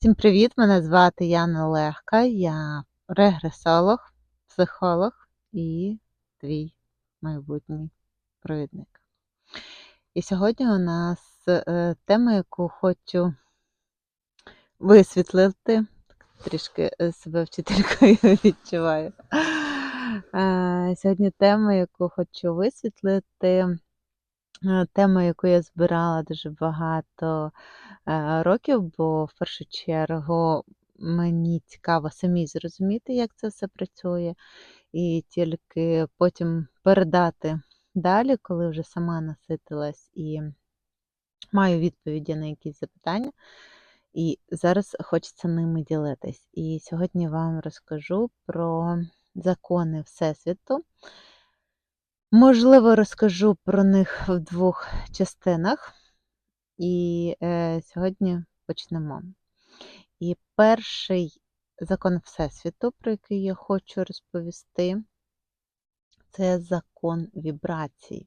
Всім привіт! Мене звати Яна Легка, я регресолог, психолог і твій майбутній провідник. І сьогодні у нас е, тема, яку хочу висвітлити, трішки е, себе вчителькою відчуваю. Е, Сьогодні тема, яку хочу висвітлити, тема, яку я збирала дуже багато е, років, бо в першу чергу мені цікаво самі зрозуміти, як це все працює, і тільки потім передати далі, коли вже сама наситилась і маю відповіді на якісь запитання. І зараз хочеться ними ділитись. І сьогодні вам розкажу про закони Всесвіту. Можливо, розкажу про них в двох частинах. І е, сьогодні почнемо. І перший закон Всесвіту, про який я хочу розповісти, це закон вібрацій.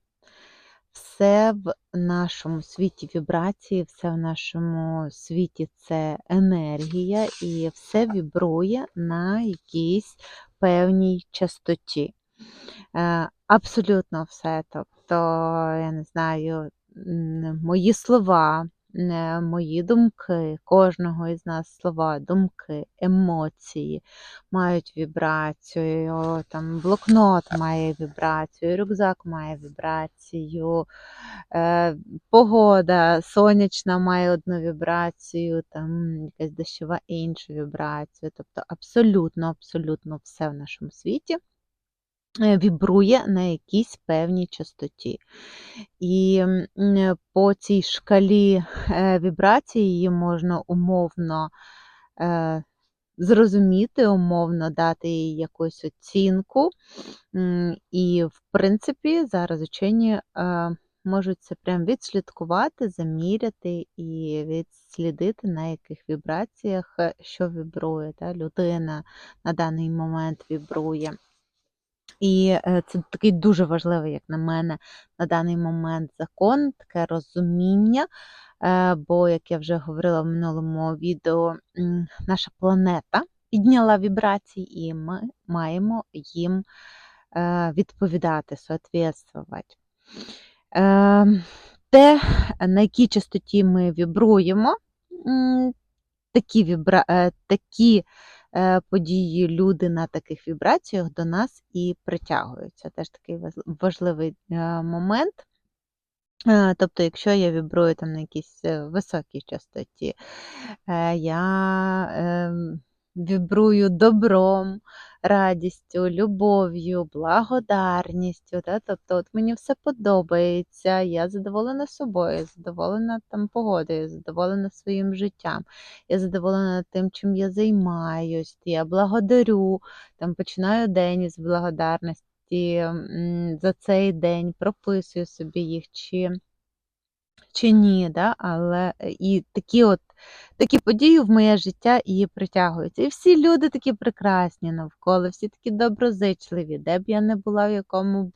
Все в нашому світі вібрації, все в нашому світі це енергія, і все вібрує на якійсь певній частоті. Е, Абсолютно все. Тобто, я не знаю, мої слова, е, мої думки, кожного із нас слова, думки, емоції мають вібрацію, там блокнот має вібрацію, рюкзак має вібрацію, е, погода сонячна має одну вібрацію, там якась дощова іншу вібрацію. Тобто абсолютно, абсолютно все в нашому світі вібрує на якійсь певній частоті. І по цій шкалі е, вібрацій її можна умовно е, зрозуміти, умовно дати їй якусь оцінку. І, в принципі, зараз учені е, можуть це прям відслідкувати, заміряти і відслідити, на яких вібраціях е, що вібрує. Та, людина на даний момент вібрує. І е, це такий дуже важливий, як на мене, на даний момент закон, таке розуміння. Е, Бо, як я вже говорила в минулому відео, наша планета підняла вібрації, і ми маємо їм е, відповідати, соответствувати. Те, на якій частоті ми вібруємо, такі, вібра... такі події, люди на таких вібраціях до нас і притягуються. Теж такий важливий е, момент. Е, Тобто, якщо я вібрую там на якійсь е, високій частоті, е, я ем, вібрую добром, радістю, любов'ю, благодарністю. Да? Тобто, от мені все подобається, я задоволена собою, задоволена там погодою, задоволена своїм життям, я задоволена тим, чим я займаюсь, я благодарю, там починаю день із благодарності за цей день, прописую собі їх, чи, чи ні. Да? Але е, і такі от такі події в моє життя і притягуються. І всі люди такі прекрасні навколо, всі такі доброзичливі, де б я не була, в якому б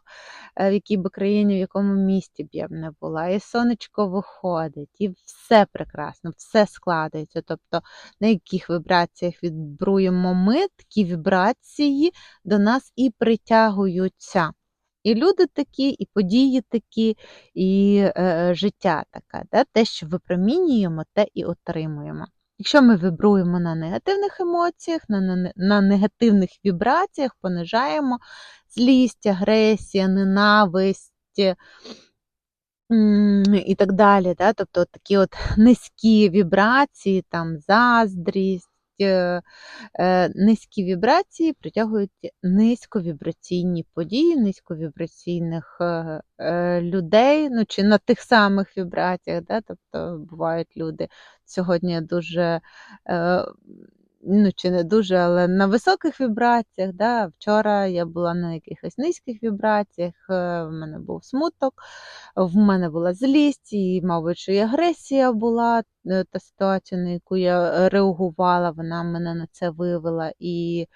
е, в якій би країні, в якому місті б я б не була. І сонечко виходить, і все прекрасно, все складається. Тобто, на яких вібраціях вібруємо ми, такі вібрації до нас і притягуються. І люди такі, і події такі, і е, життя таке. Да? Те, що випромінюємо, те і отримуємо. Якщо ми вібруємо на негативних емоціях, на, на, негативних вібраціях, понижаємо злість, агресія, ненависть і так далі. Да? Тобто такі от низькі вібрації, там заздрість, низькі вібрації притягують низьковібраційні події, низьковібраційних е, е, людей, ну чи на тих самих вібраціях. Да? Тобто бувають люди сьогодні дуже. Ну, чи не дуже, але на високих вібраціях. Да? Вчора я була на якихось низьких вібраціях, е, в мене був смуток, в мене була злість, і, мабуть, і агресія була е, та ситуація, на яку я реагувала, вона мене на це вивела. І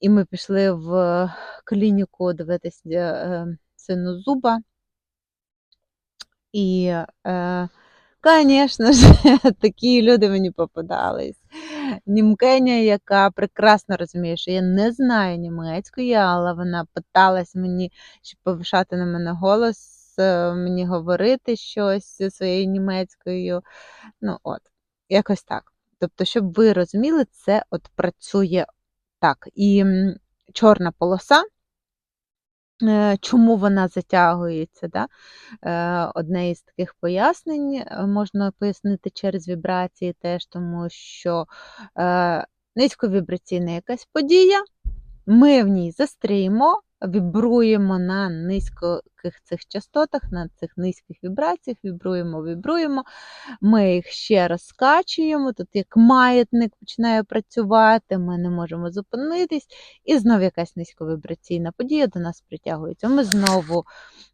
і ми пішли в клініку дивитися е, сину зуба. І е, Конечно ж, такі люди мені попадались. Німкеня, яка прекрасно розуміє, що я не знаю німецької, але вона питалась мені, щоб повишати на мене голос, е, мені говорити щось своєю німецькою. Ну, от, якось так. Тобто, щоб ви розуміли, це от працює так. І чорна полоса. Е, Чому вона затягується? Да? Е, Одне із таких пояснень е, можна пояснити через вібрації теж, тому що низьковібраційна якась подія, ми в ній застріємо, вібруємо на низьких цих частотах, на цих низьких вібраціях, вібруємо, вібруємо, ми їх ще розкачуємо, тут як маятник починає працювати, ми не можемо зупинитись, і знову якась низьковібраційна подія до нас притягується. Ми знову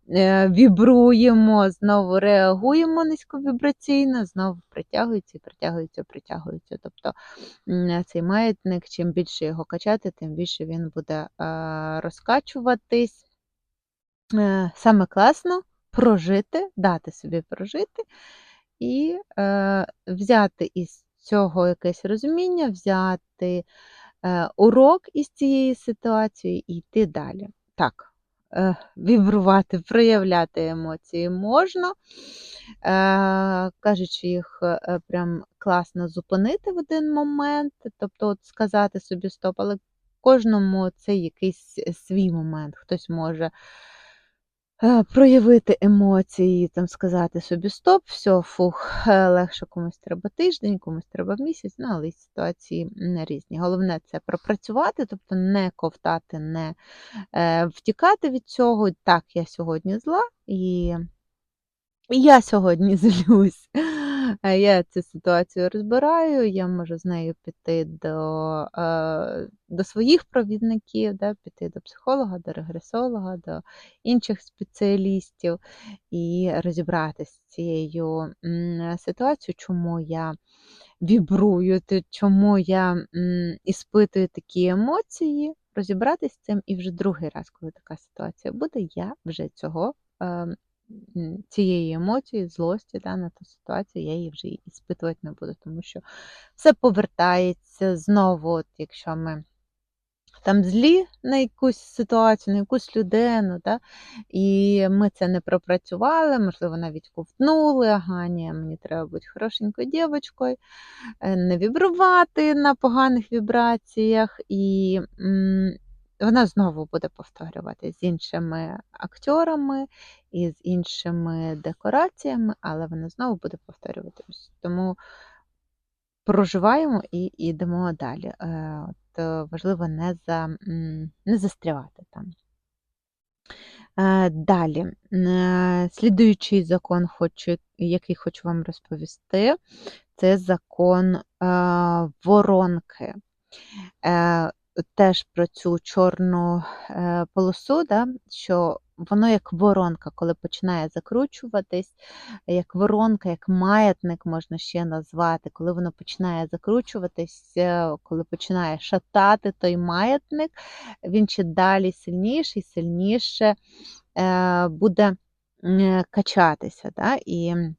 е, вібруємо, знову реагуємо низьковібраційно, знову притягується, притягується, притягується. Тобто цей маятник, чим більше його качати, тим більше він буде е, розкачуватись. Е, Саме класно прожити, дати собі прожити і е, взяти із цього якесь розуміння, взяти е, урок із цієї ситуації і йти далі. Так, е, вібрувати, проявляти емоції можна. Е, кажуть, що їх е, прям класно зупинити в один момент, тобто от сказати собі стоп, але кожному це якийсь свій момент. Хтось може проявити емоції, там сказати собі стоп, все, фух, е, легше комусь треба тиждень, комусь треба місяць, ну, але ситуації не різні. Головне це пропрацювати, тобто не ковтати, не е, втікати від цього. Так, я сьогодні зла, і я сьогодні злюсь. Я цю ситуацію розбираю, я можу з нею піти до, е, до своїх провідників, да, піти до психолога, до регресолога, до інших спеціалістів і розібратися з цією ситуацією, чому я вібрую, чому я іспитую такі емоції, розібратися з цим, і вже другий раз, коли така ситуація буде, я вже цього. Цієї емоції, злості да, на ту ситуацію, я її вже і іспитувати не буду, тому що все повертається знову, от якщо ми там злі на якусь ситуацію, на якусь людину, да, і ми це не пропрацювали, можливо, навіть ковтнули, ага, ні, мені треба бути хорошенькою дівчинкою, е, не вібрувати на поганих вібраціях, і вона знову буде повторювати з іншими акторами і з іншими декораціями, але вона знову буде повторюватись. Тому проживаємо і йдемо далі. Е, От е, важливо не, за, не застрявати там. Е, Далі, слідуючий закон, хочу, який хочу вам розповісти, це закон воронки. Е, Теж про цю чорну е, полосу, да, що воно як воронка, коли починає закручуватись, як воронка, як маятник можна ще назвати, коли воно починає закручуватись, е, коли починає шатати той маятник, він ще далі сильніше і сильніше е, буде м, качатися. Да? І Е,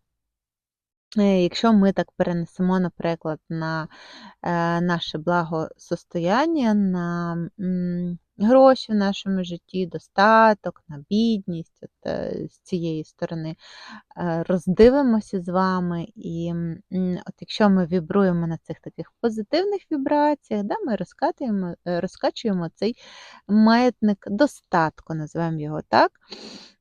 Якщо ми так перенесемо, наприклад, на е, наше благосостояння, на гроші в нашому житті, достаток, на бідність, от, е, з цієї сторони е, роздивимося з вами, і от якщо ми вібруємо на цих таких позитивних вібраціях, да, ми е, розкачуємо цей маятник достатку, називаємо його так.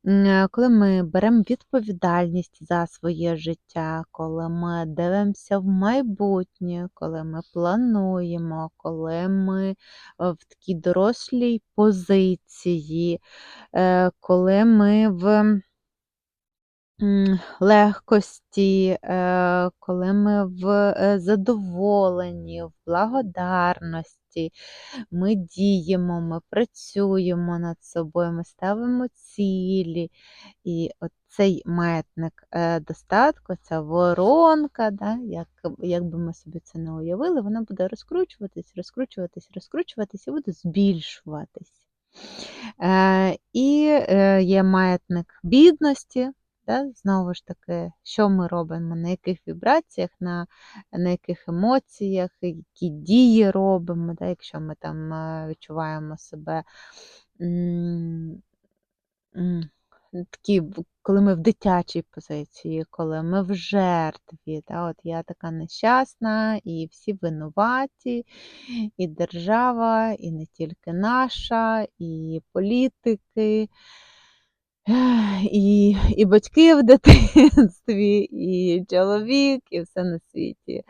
Е, Коли ми беремо відповідальність за своє життя, коли ми дивимося в майбутнє, коли ми плануємо, коли ми е, в такій дорослій позиції, е, коли ми в легкості, е, коли ми в е, задоволенні, в благодарності, ми діємо, ми працюємо над собою, ми ставимо цілі. І от цей маятник е, достатку, ця воронка, да, як, як би ми собі це не уявили, вона буде розкручуватись, розкручуватись, розкручуватись і буде збільшуватись. І є маятник бідності, Да? Знову ж таки, що ми робимо, на яких вібраціях, на на яких емоціях, які дії робимо, да? якщо ми там е, відчуваємо себе такі, коли ми в дитячій позиції, коли ми в жертві. Да? От Я така нещасна, і всі винуваті, і держава, і не тільки наша, і політики. І і батьки в дитинстві, і чоловік, і все на світі,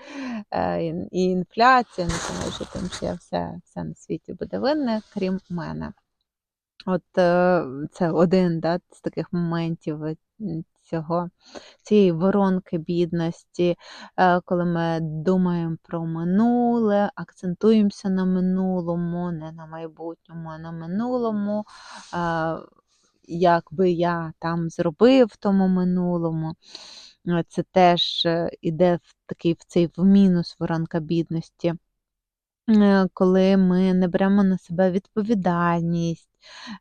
е, і інфляція, не тому що там ще все все на світі буде винне, крім мене. От е, це один да, з таких моментів цього, цієї воронки бідності, е, коли ми думаємо про минуле, акцентуємося на минулому, не на майбутньому, а на минулому. Як би я там зробив в тому минулому, е, це теж іде в такий в цей в мінус воронка бідності. Е, коли ми не беремо на себе відповідальність,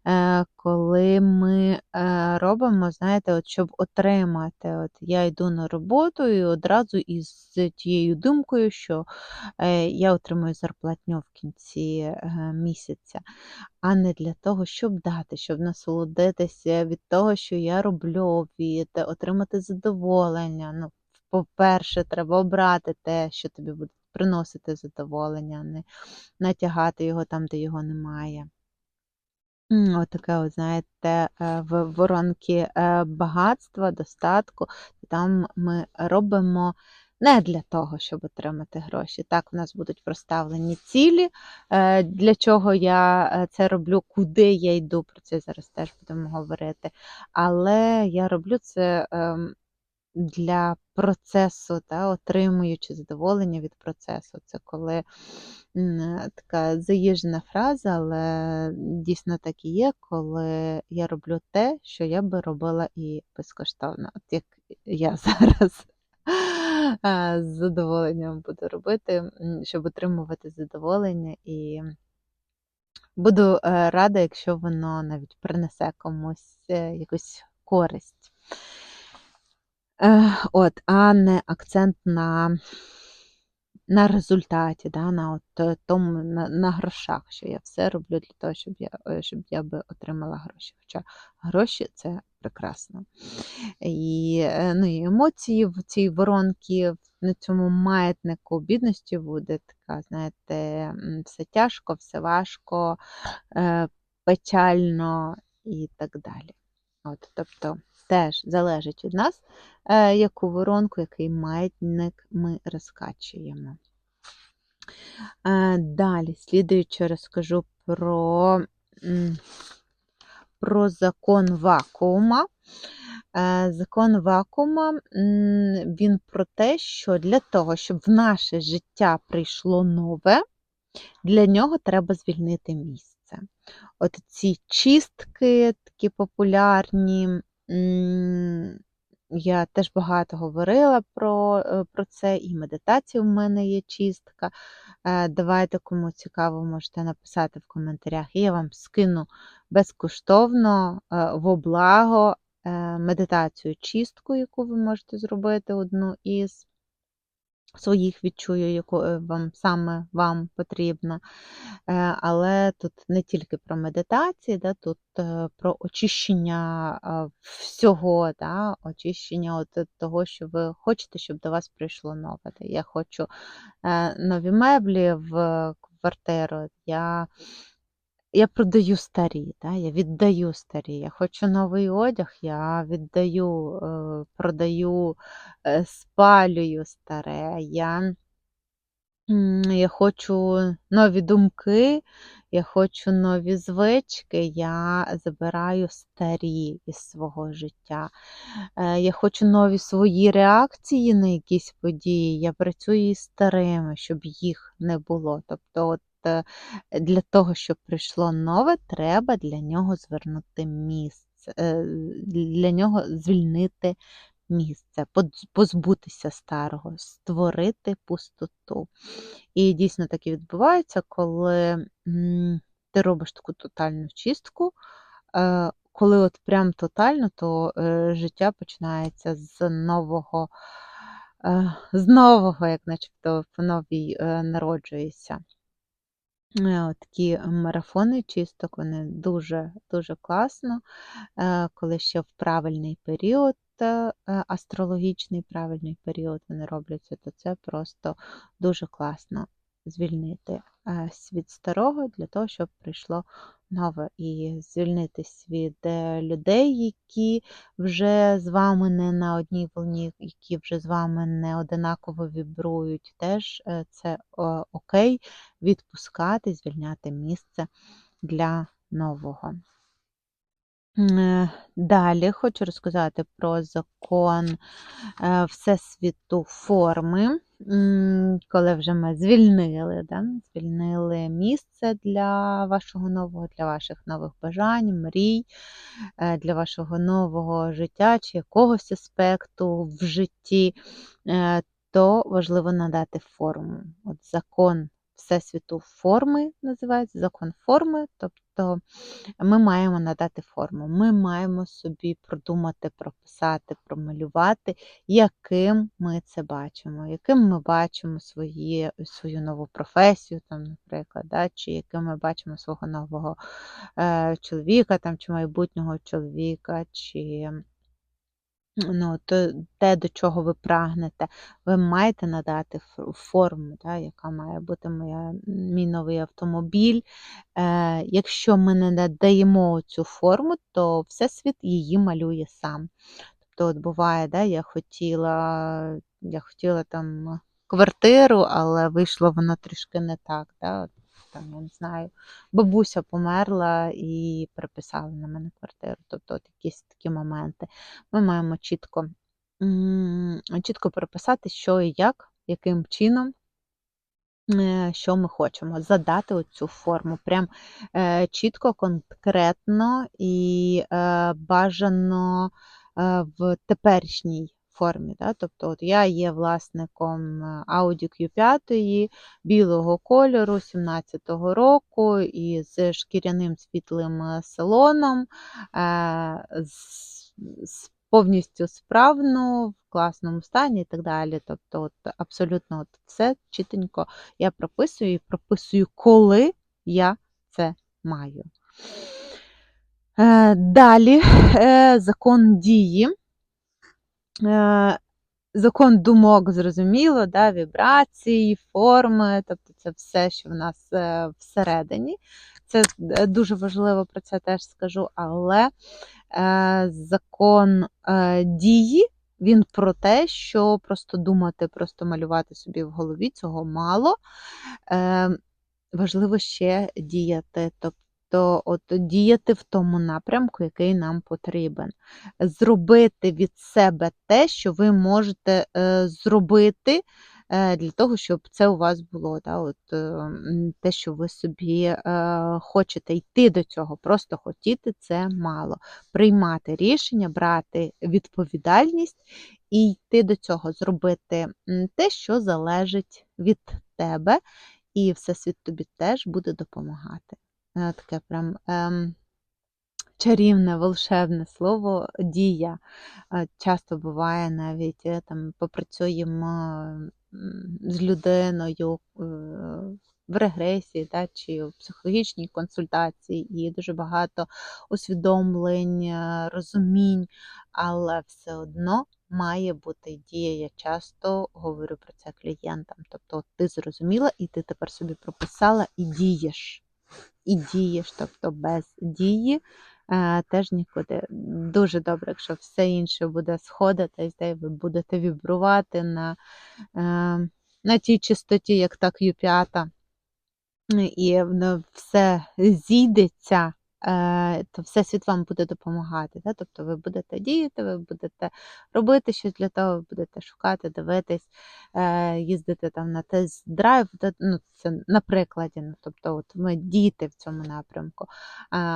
е, коли ми е, робимо, знаєте, от щоб отримати, от я йду на роботу і одразу із тією думкою, що я отримую зарплатню в кінці місяця, а не для того, щоб дати, щоб насолодитися від того, що я роблю, від отримати задоволення. Ну, По-перше, треба обрати те, що тобі буде приносити задоволення, не натягати його там, де його немає. Отаке, от, знаєте, е, в воронки е, багатства, достатку, там ми робимо не для того, щоб отримати гроші. Так, у нас будуть проставлені цілі, е, для чого я це роблю, куди я йду, про це зараз теж будемо говорити. Але я роблю це ем, для процесу, та, отримуючи задоволення від процесу. Це коли така заїжджена фраза, але дійсно так і є, коли я роблю те, що я би робила і безкоштовно. От як я зараз. З задоволенням буду робити, щоб отримувати задоволення, і буду е, рада, якщо воно навіть принесе комусь е, якусь користь. От, а не акцент на на результаті, да, на от е, тому, на на грошах, що я все роблю для того, щоб я щоб я би отримала гроші. Хоча гроші це прекрасно. І ну, і емоції в цій воронці, на цьому маятнику бідності буде така, знаєте, все тяжко, все важко, печально і так далі. От, Тобто теж залежить від нас, е, яку воронку, який маятник ми розкачуємо. Е, далі, слідуючи, розкажу про, про закон вакуума. Е, закон вакуума він про те, що для того, щоб в наше життя прийшло нове, для нього треба звільнити місце. От ці чистки такі популярні, я теж багато говорила про е, про це, і медитація в мене є чистка. Е, давайте, кому цікаво, можете написати в коментарях, і я вам скину безкоштовно е, в облаго медитацію чистку, яку ви можете зробити одну із своїх відчую, яку е, вам саме вам потрібно. Е, але тут не тільки про медитації, да, тут е, про очищення всього, да, очищення от того, що ви хочете, щоб до вас прийшло нове. Я хочу нові меблі в квартиру. я я продаю старі, да, я віддаю старі. Я хочу новий одяг, я віддаю, е, продаю, е, спалюю старе. Я я хочу нові думки, я хочу нові звички, я забираю старі із свого життя. Е, я хочу нові свої реакції на якісь події. Я працюю із старими, щоб їх не було. Тобто, от для того, щоб прийшло нове, треба для нього звернути місце, е, для нього звільнити місце, позбутися старого, створити пустоту. І дійсно таке відбувається, коли ти робиш таку тотальну чистку. Е, коли от прям тотально, то е, життя починається з нового, е, з нового, як начебто по новій е, народжується. Е, Такі марафони чисток, вони дуже-дуже класно, е, коли ще в правильний період, е, астрологічний правильний період вони робляться, то це просто дуже класно звільнити світ старого для того, щоб прийшло нове, і звільнитись від людей, які вже з вами не на одній волні, які вже з вами не одинаково вібрують. Теж це окей відпускати, звільняти місце для нового. Е, далі хочу розказати про закон е, Всесвіту форми, коли вже ми звільнили, да? звільнили місце для вашого нового, для ваших нових бажань, мрій, е, для вашого нового життя чи якогось аспекту в житті, то важливо надати форму. От Закон Всесвіту форми називається закон форми, тобто ми маємо надати форму, ми маємо собі продумати, прописати, промалювати, яким ми це бачимо, яким ми бачимо свої, свою нову професію, там, наприклад, да, чи яким ми бачимо свого нового е, чоловіка там, чи майбутнього чоловіка, чи ну, то те, до чого ви прагнете, ви маєте надати форму, да, яка має бути моя, мій новий автомобіль. Е, Якщо ми не надаємо цю форму, то Всесвіт її малює сам. Тобто, от буває, да, я хотіла, я хотіла там квартиру, але вийшло воно трішки не так. Да? Там, я не знаю, бабуся померла і переписали на мене квартиру. Тобто от якісь такі моменти. Ми маємо чітко, чітко переписати, що і як, яким чином. Е, що ми хочемо, задати оцю форму, прям е, чітко, конкретно і е, бажано в теперішній формі. Да? Тобто от я є власником е, Audi Q5 білого кольору 17-го року із шкіряним світлим е, салоном, е, з повністю справно, в класному стані і так далі. Тобто, от, абсолютно от все чітенько я прописую і прописую, коли я це маю. Далі закон дії. Е, закон думок, зрозуміло, да, вібрації, форми, тобто це все, що в нас е, всередині. Це е, дуже важливо про це теж скажу, але закон дії, він про те, що просто думати, просто малювати собі в голові, цього мало. Важливо ще діяти. тобто Тобто от діяти в тому напрямку, який нам потрібен. Зробити від себе те, що ви можете е, зробити е, для того, щоб це у вас було. Да? От, е, Те, що ви собі е, хочете йти до цього, просто хотіти це мало. Приймати рішення, брати відповідальність і йти до цього, зробити те, що залежить від тебе, і всесвіт тобі теж буде допомагати. Е, таке прям ем, чарівне, волшебне слово дія. Е, часто буває навіть е, там попрацюємо з людиною в регресії да, чи в психологічній консультації, і дуже багато усвідомлень, розумінь, але все одно. Має бути дія. Я часто говорю про це клієнтам. Тобто, ти зрозуміла, і ти тепер собі прописала і дієш і дієш, тобто без дії е, теж нікуди. Дуже добре, якщо все інше буде сходитись, де ви будете вібрувати на е, на тій чистоті, як так Ю5, і все зійдеться то Всесвіт вам буде допомагати. Да? Тобто ви будете діяти, ви будете робити щось для того, ви будете шукати, дивитись, е, їздити там на тест-драйв, ну, це на прикладі. Ну, тобто от ми діти в цьому напрямку.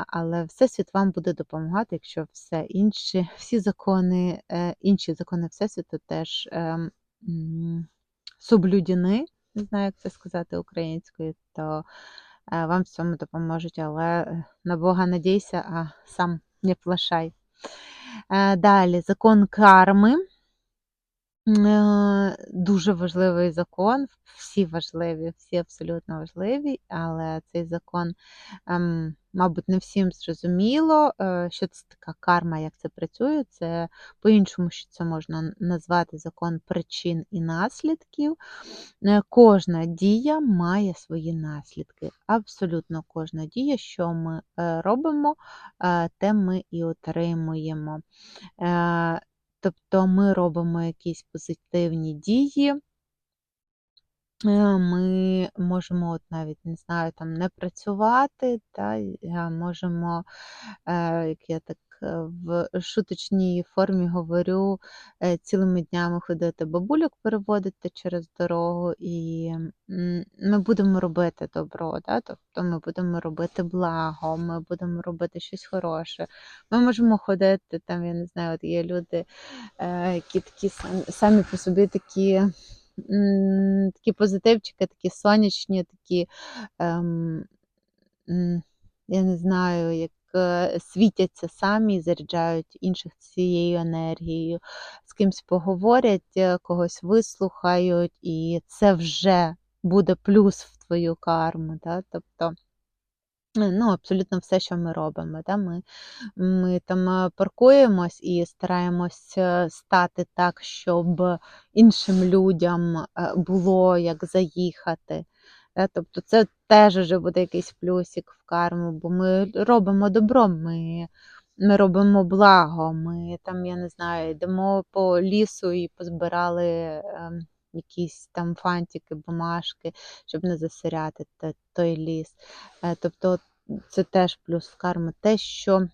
Але Всесвіт вам буде допомагати, якщо все інші, всі закони, е, інші закони Всесвіту теж соблюдені, не знаю, як це сказати українською, то Е, вам в цьому допоможуть, але е, на Бога надійся, а сам не плашай. Е, Далі закон карми. Дуже важливий закон, всі важливі, всі абсолютно важливі, але цей закон, ем, мабуть, не всім зрозуміло, е, що це така карма, як це працює. Це по-іншому, що це можна назвати закон причин і наслідків. Е, Кожна дія має свої наслідки. Абсолютно кожна дія, що ми е, робимо, те ми і отримуємо. Тобто ми робимо якісь позитивні дії, ми можемо от навіть, не знаю, там не працювати, та, е, можемо, е, як я так е, в шуточній формі говорю, е, цілими днями ходити бабульок переводити через дорогу, і ми будемо робити добро, да? тобто ми будемо робити благо, ми будемо робити щось хороше. Ми можемо ходити, там, я не знаю, от є люди, е, які такі самі, самі по собі такі. Такі позитивчики, такі сонячні, такі, ем, я не знаю, як е, світяться самі заряджають інших цією енергією, з кимсь поговорять, е, когось вислухають, і це вже буде плюс в твою карму. Да? Тобто, ну, абсолютно все, що ми робимо. Да? Ми, ми там паркуємось і стараємось е, стати так, щоб іншим людям е, було як заїхати. Да? Тобто це теж вже буде якийсь плюсик в карму, бо ми робимо добро, ми, ми робимо благо, ми там, я не знаю, йдемо по лісу і позбирали ем, якісь там фантики, бумажки, щоб не засиряти той ліс. Е, Тобто це теж плюс в. Те, що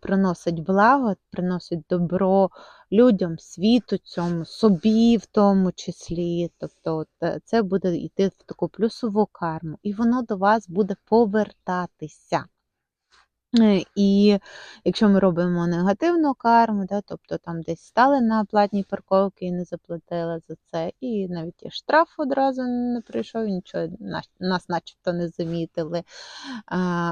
приносить благо, приносить добро людям, світу цьому, собі в тому числі. Тобто е, це буде йти в таку плюсову карму, і воно до вас буде повертатися. Е, І якщо ми робимо негативну карму, да, тобто там десь стали на платній парковці і не заплатили за це, і навіть і штраф одразу не прийшов, нічого нас, начебто не замітили.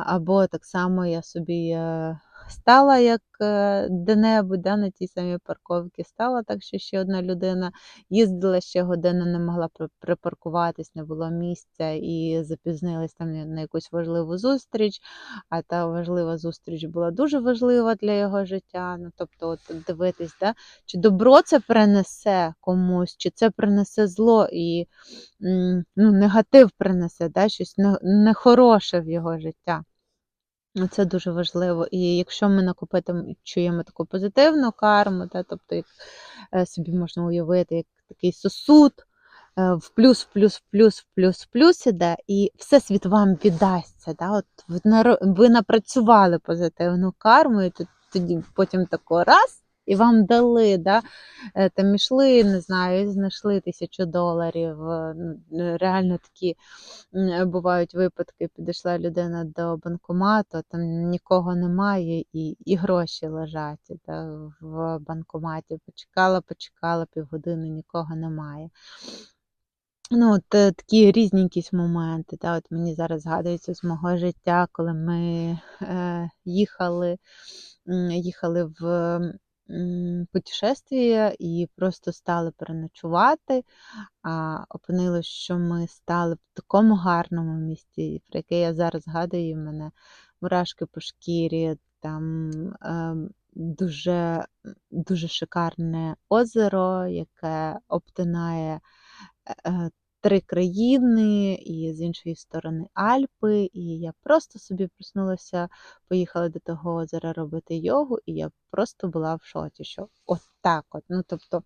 Або так само я собі е, стала як е, де-небудь да, на тій самій парковці, стала так, що ще одна людина їздила ще годину, не могла припаркуватись, не було місця і запізнилась там на якусь важливу зустріч а та важлива зустріч була дуже важлива для його життя. Ну, тобто, от дивитись, да, чи добро це принесе комусь, чи це принесе зло і ну, негатив принесе, да, щось не- нехороше в його життя. Ну, Це дуже важливо. І якщо ми накопичуємо таку позитивну карму, та, тобто як е, собі можна уявити, як такий сосуд, е, в плюс, в плюс, в плюс, в плюс, в плюс іде, і все світ вам віддасться. Та? От ви, напрацювали позитивну карму, і тоді потім тако раз. І вам дали, да? е, там ішли, не знаю, знайшли тисячу доларів. е, ну, Реально такі бувають випадки, підійшла людина до банкомату, там нікого немає, і, і гроші лежать да, в банкоматі. Почекала, почекала півгодини, нікого немає. Ну, от е, такі різні якісь моменти. Да, от мені зараз згадується з мого життя, коли ми е, їхали, їхали в м, путешествие і просто стали переночувати, а опинилось, що ми стали в такому гарному місті, про яке я зараз згадую, мене мурашки по шкірі, там е, дуже, дуже шикарне озеро, яке обтинає е, три країни, і з іншої сторони Альпи. І я просто собі проснулася, поїхала до того озера робити йогу, і я просто була в шоці, що от так от. Ну, тобто,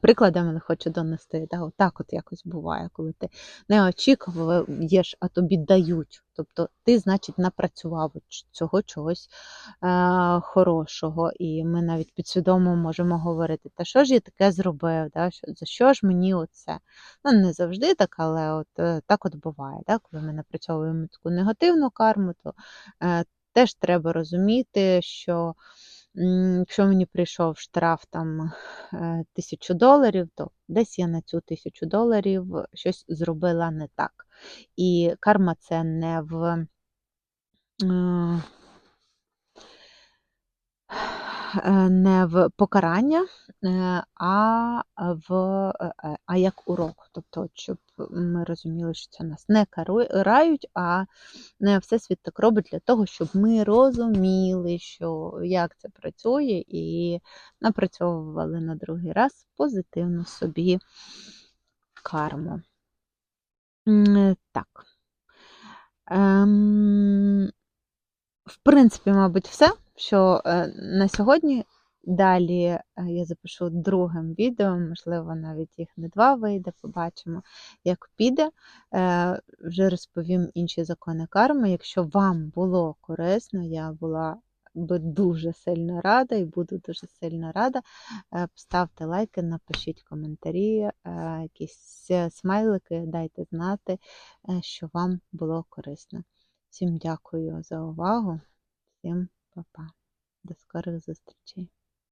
прикладами хочу донести. Так от якось буває, коли ти не очікуєш, а тобі дають. Тобто ти, значить, напрацював цього чогось е, хорошого. І ми навіть підсвідомо можемо говорити, та що ж я таке зробив, да? що, за що ж мені оце? Ну, не завжди так, але от е, так от буває. Да? Коли ми напрацьовуємо таку негативну карму, то е, теж треба розуміти, що якщо мені прийшов штраф там е, тисячу доларів, то десь я на цю тисячу доларів щось зробила не так. І карма це не в. Е, не в покарання, е, а в е, а як урок. Тобто, щоб ми розуміли, що це нас не карають, а Всесвіт так робить для того, щоб ми розуміли, що як це працює, і напрацьовували на другий раз позитивну собі карму. Так. Ем, в принципі, мабуть, все, що е, на сьогодні. Далі е, я запишу другим відео, можливо, навіть їх не два вийде, побачимо, як піде. Е, Вже розповім інші закони карми. Якщо вам було корисно, я була би дуже сильно рада і буду дуже сильно рада. Ставте лайки, напишіть коментарі, якісь смайлики, дайте знати, що вам було корисно. Всім дякую за увагу, всім па-па. До скорих зустрічей!